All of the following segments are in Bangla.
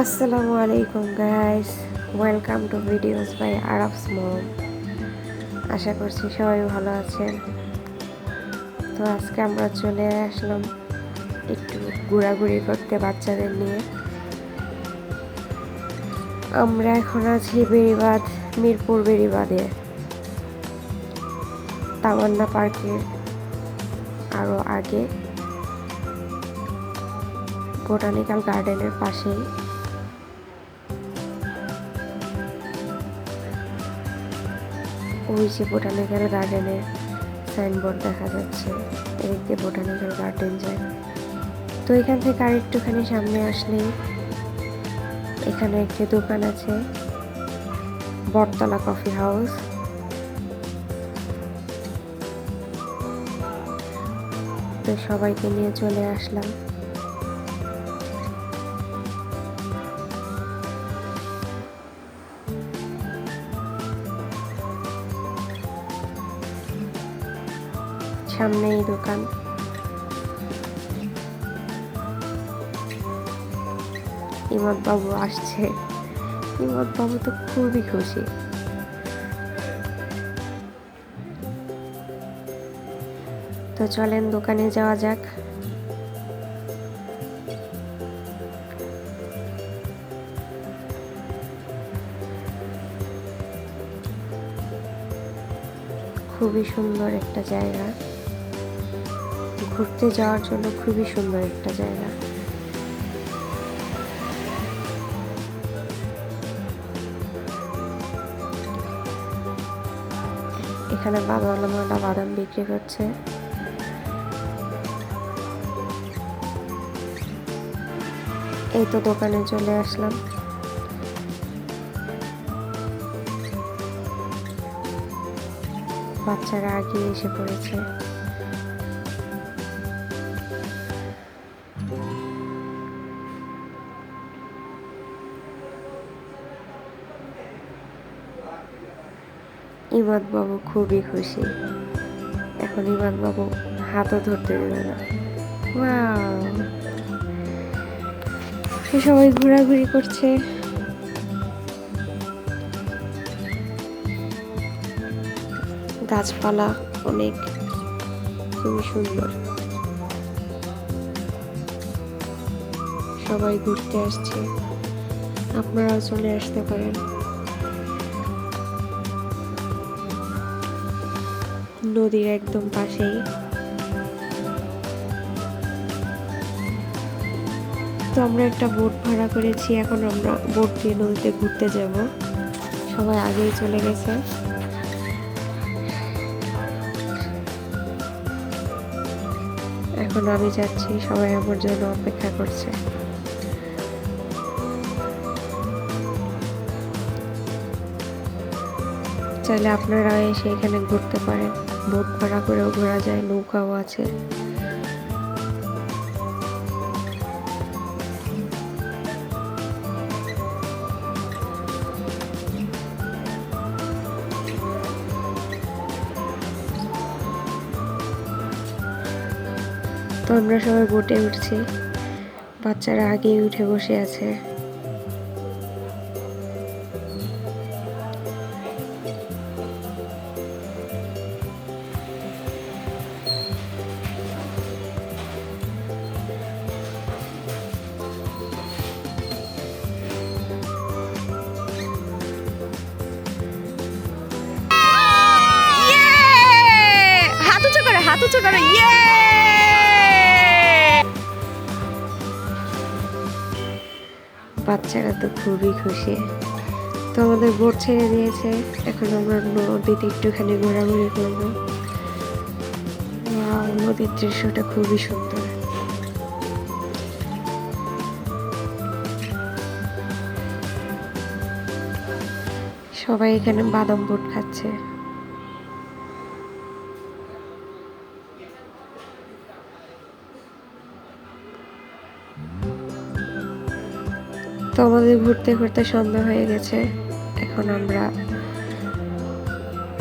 আসসালামু আলাইকুম guys welcome to videos by Arabs mom আশা করছি সবাই ভালো আছেন। তো আজকে আমরা চলে আসলাম একটু ঘোরাঘুরি করতে বাচ্চাদের নিয়ে। আমরা এখন আছি বেড়িবাঁধ, মিরপুর বেড়িবাঁধে। তামান্না পার্কের আরও আগে। বোটানিক্যাল গার্ডেনের পাশেই। ওই যে বোটানিক্যাল গার্ডেনের সাইনবোর্ড দেখা যাচ্ছে। এদিক দিয়ে বোটানিক্যাল গার্ডেন যায় তো এখান থেকে আর একটুখানি সামনে আসলেই এখানে একটি দোকান আছে, বটতলা কফি হাউস তো সবাইকে নিয়ে চলে আসলাম। সামনেই দোকান। বাবু আসছে। বাবু তো খুবই খুশি। তো চলেন দোকানে যাওয়া যাক। খুবই সুন্দর একটা জায়গা। ঘুরতে যাওয়ার জন্য খুবই সুন্দর একটা জায়গা। এখানে বাদামওয়ালা বাদাম বিক্রি করছে। এই তো দোকানে চলে আসলাম। বাচ্চারা আগে এসে পড়েছে। ইমাদ বাবু খুবই খুশি। এখন ইমাদ বাবু হাতও ধরতে দেবে না! সে সবাই ঘোরাঘুরি করছে। গাছপালা অনেক খুবই সুন্দর। সবাই ঘুরতে আসছে। আপনারাও চলে আসতে পারেন। নদীর একদম পাশেই। তো আমরা একটা বোট ভাড়া করেছি, এখন আমরা বোট দিয়ে নদীতে ঘুরতে যাব। সবাই আগেই চলে গেছে। এখন আমি যাচ্ছি, সবাই আমার জন্য অপেক্ষা করছে। চাইলে আপনারা এসে এখানে ঘুরতে পারেন। বোট ভাড়া করেও ঘোরা যায়, নৌকাও আছে। তো আমরা সবাই বোটে উঠছি। বাচ্চারা আগেই উঠে বসে আছে। উঁচু করে বাচ্চারা তো খুবই খুশি। তো আমাদের বোট ছেড়ে দিয়েছে। এখন আমরা নদীতে একটুখানি ঘোরাঘুরি করব। নদীর দৃশ্যটা খুবই সুন্দর। সবাই এখানে বাদাম বোট খাচ্ছে। তো আমাদের ঘুরতে ঘুরতে সন্ধ্যা হয়ে গেছে। এখন আমরা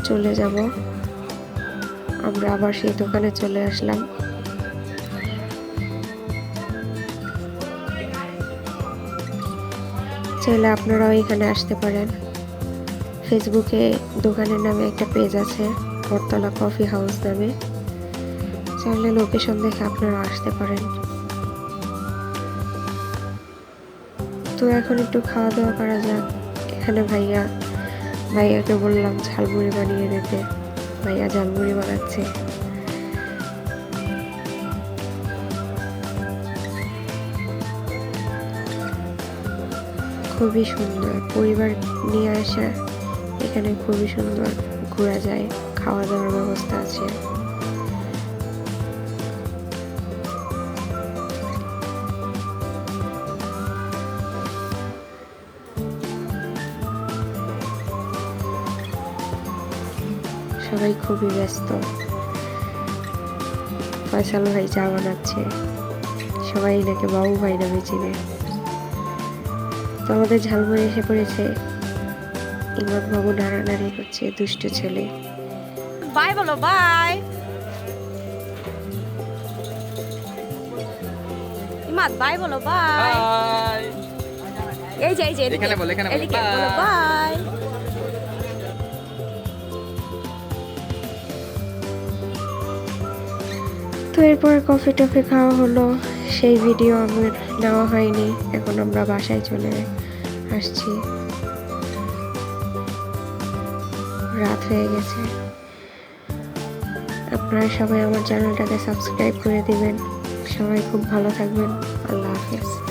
চলে যাব। আমরা আবার সেই দোকানে চলে আসলাম। চাইলে আপনারাও এখানে আসতে পারেন। ফেসবুকে দোকানের নামে একটা পেজ আছে, বটতলা কফি হাউস নামে। চাইলে লোকেশন দেখে আপনারা আসতে পারেন। তো এখন একটু খাওয়া দাওয়া করা যাক। এখানে ভাইয়া, ভাইয়াকে বললাম, ঝালমুড়ি বানিয়ে দিতে। ভাইয়া ঝালমুড়ি বানাচ্ছে। খুবই সুন্দর। পরিবার নিয়ে আসা, এখানে খুবই সুন্দর ঘোরা যায়। খাওয়া দাওয়ার ব্যবস্থা আছে। সবাই খুবই ব্যস্ত। ফয়সাল ভাই চা বানাচ্ছে। সবাই নাকি বাবু ভাই নামে চিনে। তো আমাদের ঝালমুড়ি এসে পড়েছে। ইমাম বাবু নাড়ানাড়ি করছে দুষ্ট ছেলে। বাই বলো বাই। ইমাদ বাই বলো বাই। এই যে এই যে এখানে বলো, এখানে বলো বাই। তো এরপরে কফি টফি খাওয়া হলো। সেই ভিডিও আমার নেওয়া হয়নি। এখন আমরা বাসায় চলে আসছি। রাত হয়ে গেছে। আপনারা সবাই আমার চ্যানেলটাকে সাবস্ক্রাইব করে দিবেন। সবাই খুব ভালো থাকবেন। আল্লাহ হাফেজ।